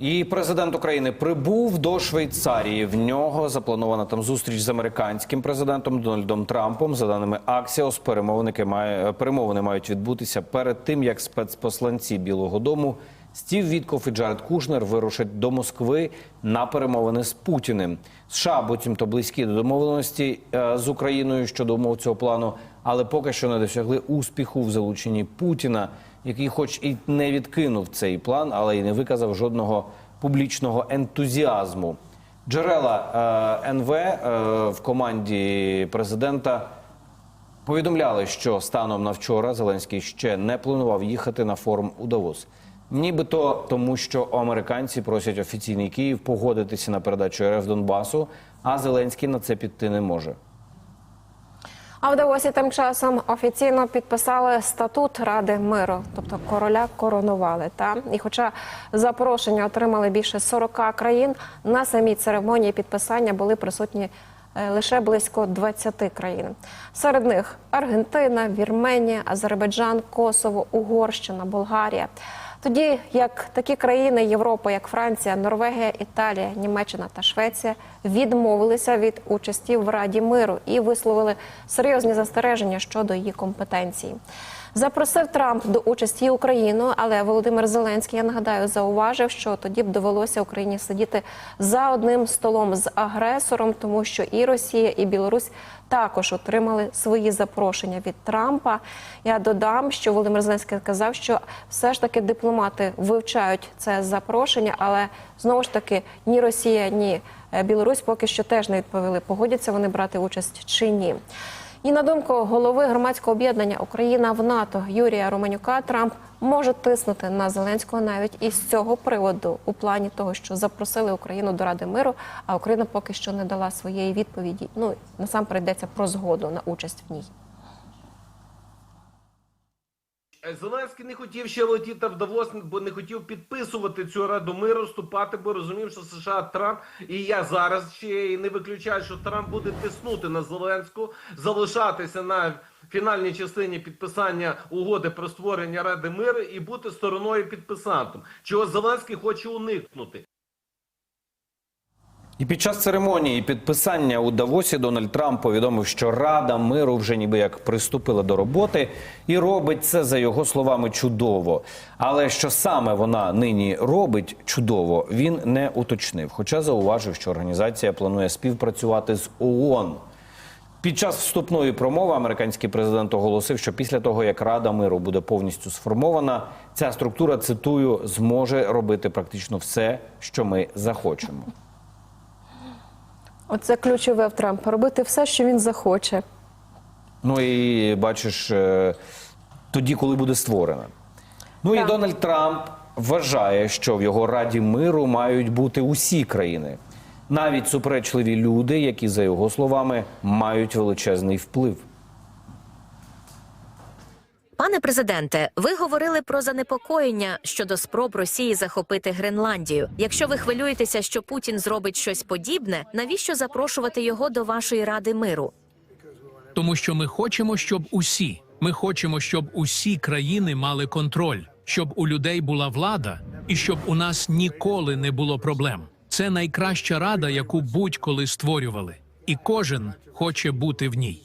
І президент України прибув до Швейцарії. В нього запланована там зустріч з американським президентом Дональдом Трампом. За даними Axios, перемовники має перемовини мають відбутися перед тим, як спецпосланці Білого Дому Стів Вітков і Джаред Кушнер вирушать до Москви на перемовини з Путіним. США буцімто близькі до домовленості е, з Україною щодо умов цього плану, але поки що не досягли успіху в залученні Путіна, який, хоч і не відкинув цей план, але й не виказав жодного публічного ентузіазму. Джерела е, НВ е, в команді президента повідомляли, що станом на вчора Зеленський ще не планував їхати на форум у Давос. Нібито тому, що американці просять офіційний Київ погодитися на передачу РФ Донбасу, а Зеленський на це піти не може. А в тим часом офіційно підписали статут Ради миру, тобто короля коронували. Та і, хоча запрошення отримали більше 40 країн, на самій церемонії підписання були присутні лише близько 20 країн. Серед них Аргентина, Вірменія, Азербайджан, Косово, Угорщина, Болгарія. Тоді як такі країни Європи, як Франція, Норвегія, Італія, Німеччина та Швеція, відмовилися від участі в Раді миру і висловили серйозні застереження щодо її компетенції. Запросив Трамп до участі Україну, але Володимир Зеленський, я нагадаю, зауважив, що тоді б довелося Україні сидіти за одним столом з агресором, тому що і Росія, і Білорусь також отримали свої запрошення від Трампа. Я додам, що Володимир Зеленський сказав, що все ж таки дипломати вивчають це запрошення, але знову ж таки ні Росія, ні е, Білорусь поки що теж не відповіли, погодяться вони брати участь чи ні. І на думку голови громадського об'єднання Україна в НАТО Юрія Романюка, Трамп може тиснути на Зеленського навіть із цього приводу у плані того, що запросили Україну до Ради миру, а Україна поки що не дала своєї відповіді. Ну насамперед йдеться про згоду на участь в ній. Зеленський не хотів ще летіти в Давос, бо не хотів підписувати цю раду миру, вступати, бо розумів, що США Трамп, і я зараз ще і не виключаю, що Трамп буде тиснути на Зеленську, залишатися на фінальній частині підписання угоди про створення Ради миру і бути стороною підписантом, чого Зеленський хоче уникнути. І під час церемонії підписання у Давосі Дональд Трамп повідомив, що Рада миру вже ніби як приступила до роботи і робить це за його словами чудово. Але що саме вона нині робить чудово, він не уточнив. Хоча зауважив, що організація планує співпрацювати з ООН. Під час вступної промови американський президент оголосив, що після того, як Рада миру буде повністю сформована, ця структура цитую зможе робити практично все, що ми захочемо. Оце ключове в Трампа робити все, що він захоче. Ну і бачиш, е, тоді, коли буде створена. Ну і Дональд Трамп вважає, що в його Раді миру мають бути усі країни, навіть суперечливі люди, які, за його словами, мають величезний вплив. Пане президенте, ви говорили про занепокоєння щодо спроб Росії захопити Гренландію. Якщо ви хвилюєтеся, що Путін зробить щось подібне, навіщо запрошувати його до вашої ради миру? Тому що ми хочемо, щоб усі, ми хочемо, щоб усі країни мали контроль, щоб у людей була влада і щоб у нас ніколи не було проблем. Це найкраща рада, яку будь-коли створювали, і кожен хоче бути в ній.